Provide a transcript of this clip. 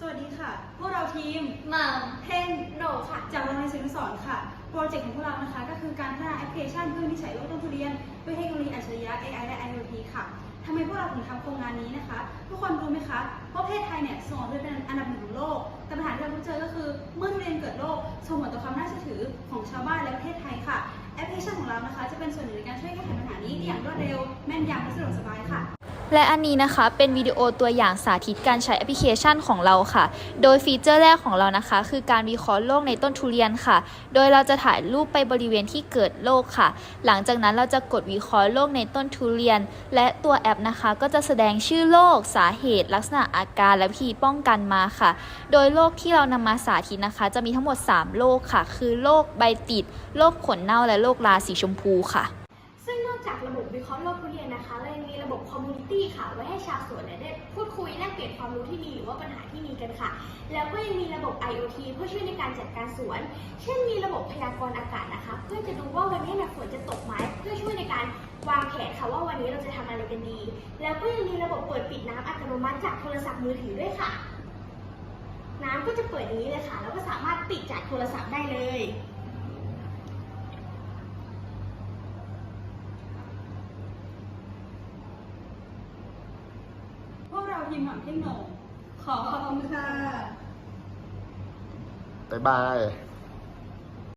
สวัสดีค่ะ พวกเราทีมมัมเพนโนค่ะ จากโรงเรียนศิลปสอนค่ะ โปรเจกต์ของพวกเรานะคะ ก็คือการพัฒนาแอปพลิเคชันเพื่อวินิจฉัยโรคต้นทุเรียนด้วยเทคโนโลยีอัจฉริยะ AI และ IoT ค่ะทำไมพวกเราถึงทำโครงงานนี้นะคะ ทุกคนรู้ไหมคะว่าประเทศไทยเนี่ยส่งออกทุเรียนเป็นอันดับหนึ่งของโลก แต่ปัญหาที่เราพบเจอก็คือเมื่อทุเรียนเกิดโรคส่งผลต่อความน่าเชื่อถือของชาวบ้านและประเทศไทยค่ะ แอปพลิเคชันของเรานะคะ จะเป็นส่วนหนึ่งในการช่วยแก้ไขปัญหานี้ได้อย่างรวดเร็วแม่นยำและสะดวกสบายค่ะ และอันนี้นะคะเป็นวิดีโอตัวอย่างสาธิตการใช้แอปพลิเคชันของเราค่ะ โดยฟีเจอร์แรกของเรานะคะ คือการวิเคราะห์โรคในต้นทุเรียนค่ะ โดยเราจะถ่ายรูปไปบริเวณที่เกิดโรคค่ะ หลังจากนั้นเราจะกดวิเคราะห์โรคในต้นทุเรียน และตัวแอปนะคะ ก็จะแสดงชื่อโรคสาเหตุ ลักษณะอาการและวิธีป้องกันมาค่ะ โดยโรคที่เรานำมาสาธิตนะคะ จะมีทั้งหมด 3 โรคค่ะ คือโรคใบติดโรคขนเน่าและโรคราสีชมพูค่ะ วิเคราะห์โรคทุเรียนนะคะเรายังมีระบบคอมมูนิตี้ค่ะ ไว้ให้ชาวสวนเนี่ยได้พูดคุยแลกเปลี่ยนความรู้ที่มีหรือว่าปัญหาที่มีกันค่ะ แล้วก็ยังมีระบบ IoT เพื่อช่วยในการจัดการสวน เช่นมีระบบพยากรณ์อากาศนะคะ เพื่อจะดูว่าวันนี้เนี่ยฝนจะตกไหมเพื่อช่วยในการวางแผนค่ะว่าวันนี้เราจะทำอะไรกันดี แล้วก็ยังมีระบบเปิดปิดน้ำอัตโนมัติจากโทรศัพท์มือถือด้วยค่ะ น้ำก็จะเปิดอย่างนี้เลยค่ะ แล้วก็สามารถปิดจากโทรศัพท์ได้เลย พิมพ์หม่ำเท่งโหนงขอขอบคุณค่ะ บ๊ายบาย